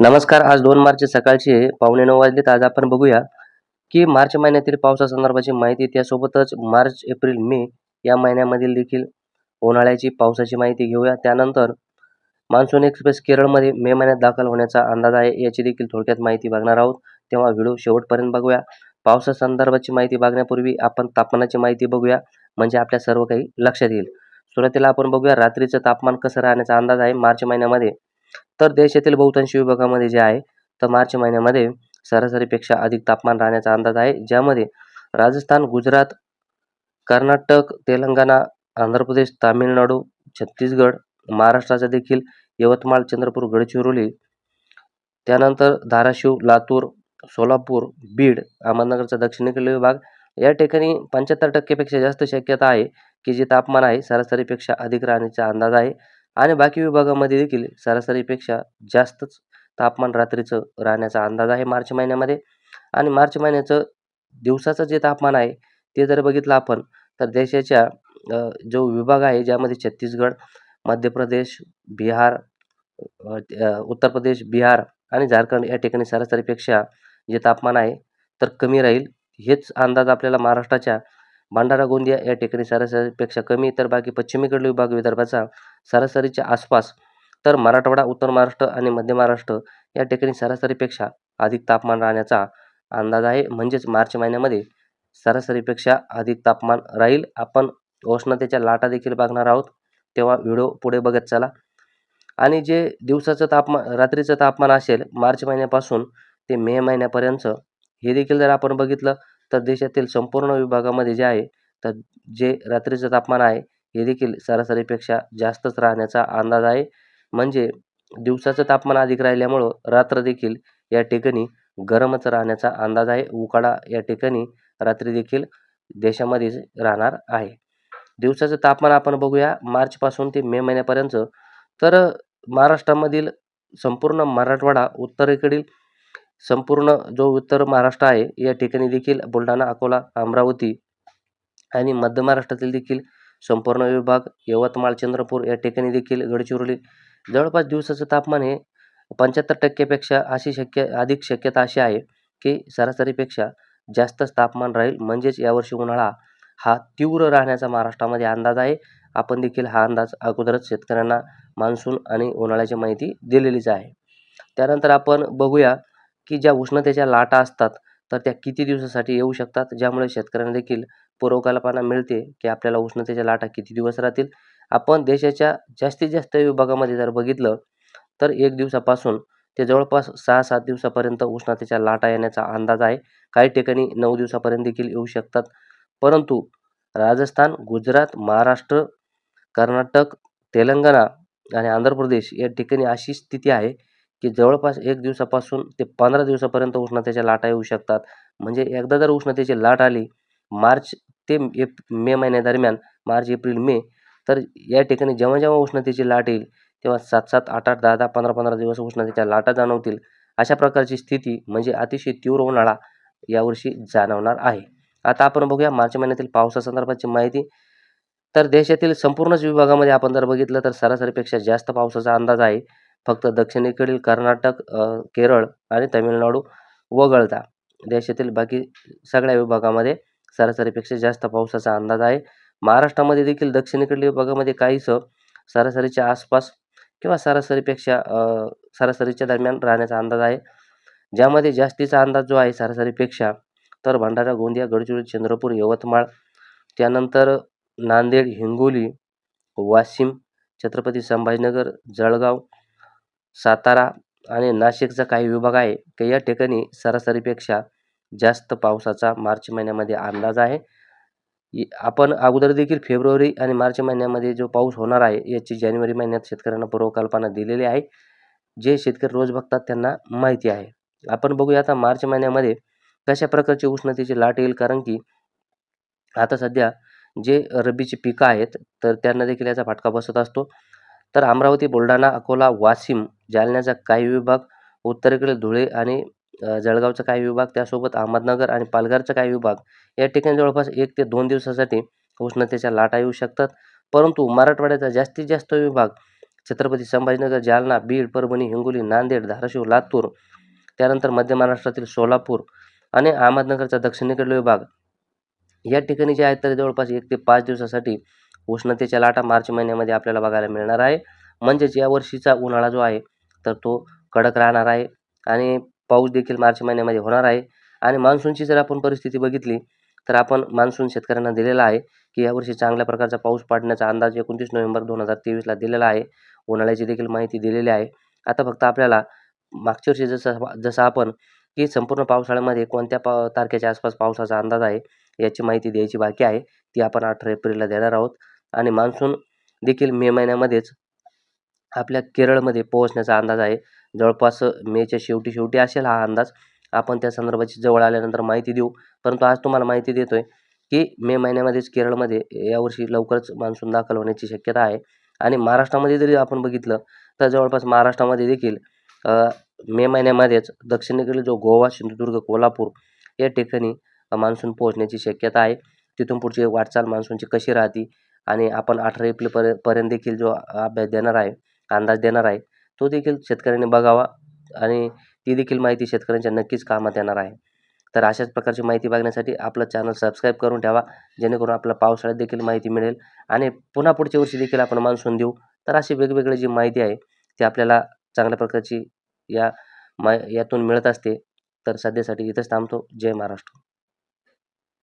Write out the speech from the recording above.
नमस्कार आज दोन मार्च सकाळचे पावणे नऊ वाजलेत. आज आपण बघूया की मार्च महिन्यातील पावसासंदर्भाची माहिती त्यासोबतच मार्च एप्रिल मे या महिन्यामधील देखील उन्हाळ्याची पावसाची माहिती घेऊया. त्यानंतर मान्सून एक्सप्रेस केरळमध्ये मे महिन्यात दाखल होण्याचा अंदाज आहे याची देखील थोडक्यात माहिती बघणार आहोत. तेव्हा व्हिडिओ शेवटपर्यंत बघूया. पावसासंदर्भाची माहिती बघण्यापूर्वी आपण तापमानाची माहिती बघूया म्हणजे आपल्या सर्व काही लक्षात येईल. सुरुवातीला आपण बघूया रात्रीचं तापमान कसं राहण्याचा अंदाज आहे. मार्च महिन्यामध्ये तर देशातील बहुतांश विभागामध्ये जे आहे तर मार्च महिन्यामध्ये सरासरीपेक्षा अधिक तापमान राहण्याचा अंदाज आहे. ज्यामध्ये राजस्थान गुजरात कर्नाटक तेलंगणा आंध्र प्रदेश तामिळनाडू छत्तीसगड महाराष्ट्राचा देखील यवतमाळ चंद्रपूर गडचिरोली त्यानंतर धाराशिव लातूर सोलापूर बीड अहमदनगरचा दक्षिणेकडील विभाग. या ठिकाणी पंच्याहत्तर टक्केपेक्षा जास्त शक्यता आहे की जे तापमान आहे सरासरीपेक्षा अधिक राहण्याचा अंदाज आहे. आणि बाकी विभागामध्ये देखील सरासरीपेक्षा जास्तच तापमान रात्रीचं राहण्याचा अंदाज आहे मार्च महिन्यामध्ये. आणि मार्च महिन्याचं दिवसाचं जे तापमान आहे ते जर बघितलं आपण तर देशाच्या जो विभाग आहे ज्यामध्ये छत्तीसगड मध्य प्रदेश बिहार उत्तर प्रदेश बिहार आणि झारखंड या ठिकाणी सरासरीपेक्षा जे तापमान आहे तर कमी राहील. हेच अंदाज आपल्याला महाराष्ट्राच्या भंडारा गोंदिया या ठिकाणी सरासरीपेक्षा कमी तर बाकी पश्चिमेकडील विभाग विदर्भाचा सरासरीच्या आसपास तर मराठवाडा उत्तर महाराष्ट्र आणि मध्य महाराष्ट्र या ठिकाणी सरासरीपेक्षा अधिक तापमान राहण्याचा अंदाज आहे. म्हणजेच मार्च महिन्यामध्ये सरासरीपेक्षा अधिक तापमान राहील. आपण उष्णतेच्या लाटा देखील बघणार आहोत. तेव्हा व्हिडिओ पुढे बघत चला. आणि जे दिवसाचं तापमान रात्रीचं तापमान असेल मार्च महिन्यापासून ते मे महिन्यापर्यंत हे देखील जर आपण बघितलं तर देशातील संपूर्ण विभागामध्ये जे आहे तर जे रात्रीचं तापमान आहे हे देखील सरासरीपेक्षा जास्तच राहण्याचा अंदाज आहे. म्हणजे दिवसाचं तापमान अधिक राहिल्यामुळं रात्र देखील या ठिकाणी गरमच राहण्याचा अंदाज आहे. उकाडा या ठिकाणी रात्री देखील देशामध्येच राहणार आहे. दिवसाचं तापमान आपण बघूया मार्चपासून ते मे महिन्यापर्यंत. तर महाराष्ट्रामधील संपूर्ण मराठवाडा उत्तरेकडील संपूर्ण जो उत्तर महाराष्ट्र आहे या ठिकाणी देखील बुलढाणा अकोला अमरावती आणि मध्य महाराष्ट्रातील देखील संपूर्ण विभाग यवतमाळ चंद्रपूर या ठिकाणी देखील गडचिरोली. जवळपास दिवसाचं तापमान हे पंच्याहत्तर टक्केपेक्षा अशी शक्य अधिक शक्यता अशी आहे की सरासरीपेक्षा जास्तच तापमान राहील. म्हणजेच यावर्षी उन्हाळा हा तीव्र राहण्याचा महाराष्ट्रामध्ये अंदाज आहे. आपण देखील हा अंदाज अगोदरच शेतकऱ्यांना मान्सून आणि उन्हाळ्याची माहिती दिलेलीच आहे. त्यानंतर आपण बघूया की ज्या उष्णतेच्या लाटा असतात तर त्या किती दिवसासाठी येऊ शकतात? ज्यामुळे शेतकऱ्यांना देखील पूर्वकल्पना मिळते की आपल्याला उष्णतेच्या लाटा किती दिवस राहतील? आपण देशाच्या जास्तीत जास्त विभागामध्ये जर बघितलं तर एक दिवसापासून ते जवळपास सहा सात दिवसापर्यंत उष्णतेच्या लाटा येण्याचा अंदाज आहे. काही ठिकाणी नऊ दिवसापर्यंत देखील येऊ शकतात. परंतु राजस्थान गुजरात महाराष्ट्र कर्नाटक तेलंगणा आणि आंध्र प्रदेश या ठिकाणी अशी स्थिती आहे की जवळपास एक दिवसापासून ते पंधरा दिवसापर्यंत उष्णतेच्या लाटा येऊ शकतात. म्हणजे एकदा जर उष्णतेची लाट आली मार्च ते एप मे महिन्यादरम्यान मार्च एप्रिल मे तर या ठिकाणी जेव्हा जेव्हा उष्णतेची लाट येईल तेव्हा सात सात आठ आठ दहा दहा पंधरा पंधरा दिवस उष्णतेच्या लाटा जाणवतील. अशा प्रकारची स्थिती म्हणजे अतिशय तीव्र उन्हाळा यावर्षी जाणवणार आहे. आता आपण बघूया मार्च महिन्यातील पावसासंदर्भाची माहिती. तर देशातील संपूर्णच विभागामध्ये आपण जर बघितलं तर सरासरीपेक्षा जास्त पावसाचा अंदाज आहे. फक्त दक्षिणेकडील कर्नाटक केरळ आणि तामिळनाडू वगळता. देशातील बाकी सगळ्या विभागामध्ये सरासरीपेक्षा जास्त पावसाचा अंदाज आहे. महाराष्ट्रामध्ये देखील दक्षिणेकडील विभागामध्ये काहीसं सरासरीच्या आसपास किंवा सरासरीपेक्षा सरासरीच्या दरम्यान राहण्याचा अंदाज आहे. ज्यामध्ये जास्तीचा अंदाज जो आहे सरासरीपेक्षा तर भंडारा गोंदिया गडचिरोली चंद्रपूर यवतमाळ त्यानंतर नांदेड हिंगोली वाशिम छत्रपती संभाजीनगर जळगाव सातारा आणि नाशिकचा काही विभाग आहे की या ठिकाणी सरासरीपेक्षा जास्त पावसाचा मार्च महिन्यामध्ये अंदाज आहे. आपण अगोदर देखील फेब्रुवारी आणि मार्च महिन्यामध्ये जो पाऊस होणार आहे याची जानेवारी महिन्यात शेतकऱ्यांना पूर्वकल्पना दिलेली आहे. जे शेतकरी रोज बघतात त्यांना माहिती आहे. आपण बघूया आता मार्च महिन्यामध्ये कशा प्रकारची उष्णतेची लाट येईल कारण की आता सध्या जे रब्बीची पिकं आहेत तर त्यांना देखील याचा फटका बसत असतो. तर अमरावती बुलढाणा अकोला वाशिम जालन्याचा काही विभाग उत्तरेकडील धुळे आणि जळगावचा काही विभाग त्यासोबत अहमदनगर आणि पालघरचा काही विभाग या ठिकाणी जवळपास एक ते दोन दिवसासाठी उष्णतेच्या लाटा येऊ शकतात. परंतु मराठवाड्याचा जास्तीत जास्त विभाग छत्रपती संभाजीनगर जालना बीड परभणी हिंगोली नांदेड धाराशिव लातूर त्यानंतर मध्य महाराष्ट्रातील सोलापूर आणि अहमदनगरचा दक्षिणेकडील विभाग. या ठिकाणी जे आहेत तर जवळपास एक ते पाच दिवसासाठी उष्णतेच्या लाटा मार्च महिन्यामध्ये आपल्याला बघायला मिळणार आहे. म्हणजेच या वर्षीचा उन्हाळा जो आहे तर तो कडक राहणार आहे आणि पाऊस देखील मार्च महिन्यामध्ये होणार आहे. आणि मान्सूनची जर आपण परिस्थिती बघितली तर आपण मान्सून शेतकऱ्यांना दिलेला आहे की यावर्षी चांगल्या प्रकारचा पाऊस पडण्याचा अंदाज एकोणतीस नोव्हेंबर दोन हजार तेवीसला दिलेला आहे. उन्हाळ्याची देखील माहिती दिलेली आहे. आता फक्त आपल्याला मागच्या वर्षी जसं जसं आपण की संपूर्ण पावसाळ्यामध्ये कोणत्या पा तारखेच्या आसपास पावसाचा अंदाज आहे याची माहिती द्यायची बाकी आहे ती आपण अठरा एप्रिलला देणार आहोत. आणि मान्सून देखील मे महिन्यामध्येच आपल्या केरळमध्ये पोहोचण्याचा अंदाज आहे. जवळपास मेच्या शेवटी शेवटी असेल हा अंदाज. आपण त्या संदर्भाची जवळ आल्यानंतर माहिती देऊ. परंतु आज तुम्हाला माहिती देतो आहे की मे महिन्यामध्येच केरळमध्ये यावर्षी लवकरच मान्सून दाखल होण्याची शक्यता आहे. आणि महाराष्ट्रामध्ये जरी आपण बघितलं तर जवळपास महाराष्ट्रामध्ये देखील मे महिन्यामध्येच दक्षिणेकडील जो गोवा सिंधुदुर्ग कोल्हापूर या ठिकाणी मान्सून पोहोचण्याची शक्यता आहे. तिथून पुढची वाटचाल मान्सूनची कशी राहते? आणि आपण अठरा एप्रिलपर्यंत पर्यंत देखील जो अभ्यास देणार आहे अंदाज देणार आहे. तो देखील शेतकऱ्यांनी बघावा आणि ती देखील माहिती शेतकऱ्यांच्या नक्कीच कामात येणार आहे. तर अशाच प्रकारची माहिती बघण्यासाठी आपलं चॅनल सबस्क्राईब करून ठेवा जेणेकरून आपल्या पावसाळ्यात देखील माहिती मिळेल आणि पुन्हा पुढच्या वर्षी देखील आपण मान्सून देऊ. तर अशी वेगवेगळी जी माहिती आहे ती आपल्याला चांगल्या प्रकारची या मा यातून मिळत असते. तर सध्यासाठी इथंच थांबतो. जय महाराष्ट्र.